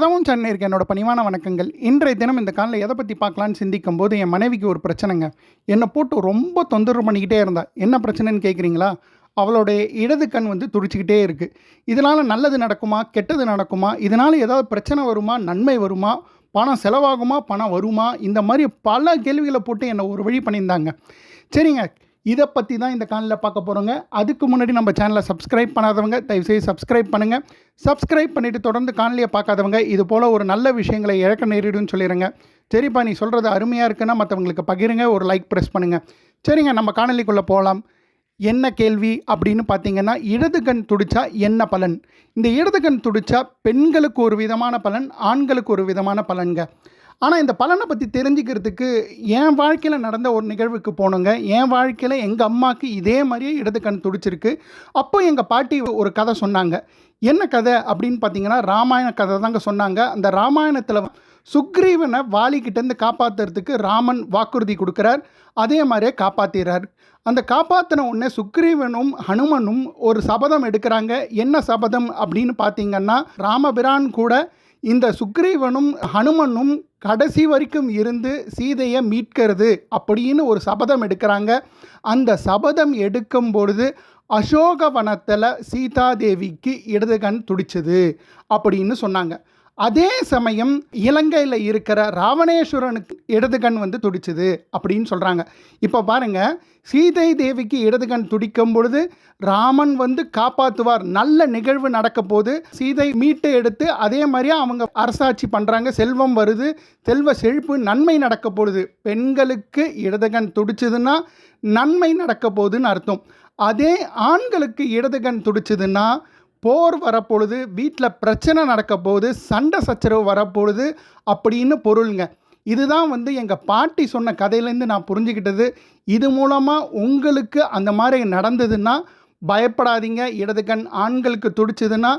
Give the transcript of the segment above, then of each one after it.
கதவும் சென்னை இருக்க என்னோட பணிவான வணக்கங்கள். இன்றைய தினம் இந்த காலில் எதை பற்றி பார்க்கலான்னு சிந்திக்கும் போது என் மனைவிக்கு ஒரு பிரச்சனைங்க. என்னை போட்டு ரொம்ப தொந்தரவு பண்ணிக்கிட்டே இருந்தா. என்ன பிரச்சனைன்னு கேட்குறீங்களா அவளுடைய இடது கண் வந்து துடிச்சிக்கிட்டே இருக்குது இதனால் நல்லது நடக்குமா? கெட்டது நடக்குமா? இதனால் ஏதாவது பிரச்சனை வருமா? நன்மை வருமா? பணம் செலவாகுமா? பணம் வருமா? இந்த மாதிரி பல கேள்விகளை போட்டு என்னை ஒரு வழி பண்ணியிருந்தாங்க. சரிங்க. இதை பற்றி தான் இந்த காலில் பார்க்க போகிறோங்க அதுக்கு முன்னாடி நம்ம சேனலை சப்ஸ்கிரைப் பண்ணாதவங்க தயவுசெய்து சப்ஸ்கிரைப் பண்ணுங்கள் சப்ஸ்கிரைப் பண்ணிவிட்டு தொடர்ந்து காணொலியை பார்க்காதவங்க இது போல் ஒரு நல்ல விஷயங்களை இழக்க நேரிடும்னு சொல்லிடுங்க சரிப்பா நீ சொல்கிறது அருமையாக இருக்குன்னா மற்றவங்களுக்கு பகிருங்க ஒரு லைக் ப்ரெஸ் பண்ணுங்கள் சரிங்க நம்ம காணொலிக்குள்ளே போகலாம் என்ன கேள்வி அப்படின்னு பார்த்தீங்கன்னா இடது கண் துடிச்சா என்ன பலன்? இந்த இடது கண் துடிச்சா பெண்களுக்கு ஒரு விதமான பலன் ஆண்களுக்கு ஒரு விதமான பலன்க ஆனால் இந்த பலனை பற்றி தெரிஞ்சுக்கிறதுக்கு என் வாழ்க்கையில் நடந்த ஒரு நிகழ்வுக்கு போனோங்க. என் வாழ்க்கையில் எங்கள் அம்மாவுக்கு இதே மாதிரியே இடது கண் துடிச்சிருக்கு. அப்போ எங்கள் பாட்டி ஒரு கதை சொன்னாங்க. என்ன கதை? அப்படின்னு பார்த்தீங்கன்னா ராமாயண கதை தாங்க சொன்னாங்க. அந்த ராமாயணத்தில் சுக்ரீவனை வாலிக்கிட்டேருந்து காப்பாற்றுறதுக்கு ராமன் வாக்குறுதி கொடுக்குறார். அதே மாதிரியே காப்பாற்றிறார் அந்த காப்பாற்றின உடனே சுக்ரீவனும் ஹனுமனும் ஒரு சபதம் எடுக்கிறாங்க. என்ன சபதம்? அப்படின்னு பார்த்தீங்கன்னா ராமபிரான் கூட இந்த சுக்ரீவனும் ஹனுமனும் கடைசி வரைக்கும் இருந்து சீதையை மீட்கிறது அப்படின்னு ஒரு சபதம் எடுக்கிறாங்க. அந்த சபதம் எடுக்கும் பொழுது அசோகவனத்தில் சீதாதேவிக்கு இடது கண் துடிச்சது அப்படின்னு சொன்னாங்க. அதே சமயம் இலங்கையில் இருக்கிற ராவணேஸ்வரனுக்கு இடது கண் வந்து துடிச்சுது அப்படின்னு சொல்கிறாங்க இப்போ பாருங்கள் சீதை தேவிக்கு இடது கண் துடிக்கும் பொழுது ராமன் வந்து காப்பாற்றுவார் நல்ல நிகழ்வு நடக்க போது சீதை மீட்டு எடுத்து அதே மாதிரியே அவங்க அரசாட்சி பண்ணுறாங்க செல்வம் வருது. செல்வ செழிப்பு நன்மை நடக்க போகுது. பெண்களுக்கு இடது கண் துடிச்சதுன்னா நன்மை நடக்க போகுதுன்னு அர்த்தம். அதே ஆண்களுக்கு இடது கண் துடிச்சதுன்னா போர் வரப்பொழுது வீட்டில் பிரச்சனை நடக்க போகுது சண்டை சச்சரவு வரப்பொழுது அப்படின்னு பொருளுங்க. இதுதான் வந்து எங்கள் பாட்டி சொன்ன கதையிலேருந்து நான் புரிஞ்சுக்கிட்டது இது மூலமாக உங்களுக்கு அந்த மாதிரி நடந்ததுன்னா பயப்படாதீங்க. இடது கண் ஆண்களுக்கு துடிச்சதுன்னா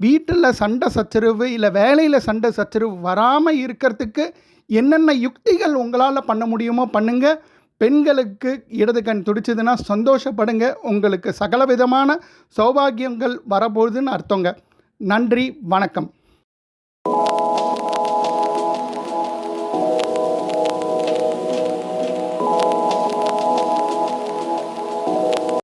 வீட்டில் சண்டை சச்சரவு இல்லை வேலையில் சண்டை சச்சரவு வராமல் இருக்கிறதுக்கு என்னென்ன யுக்திகள் உங்களால் பண்ண முடியுமோ பண்ணுங்கள் பெண்களுக்கு இடது கண் துடிச்சதுன்னா சந்தோஷப்படுங்க. உங்களுக்கு சகலவிதமான சௌபாகியங்கள் வரப்போகுதுன்னு அர்த்தங்க. நன்றி வணக்கம்.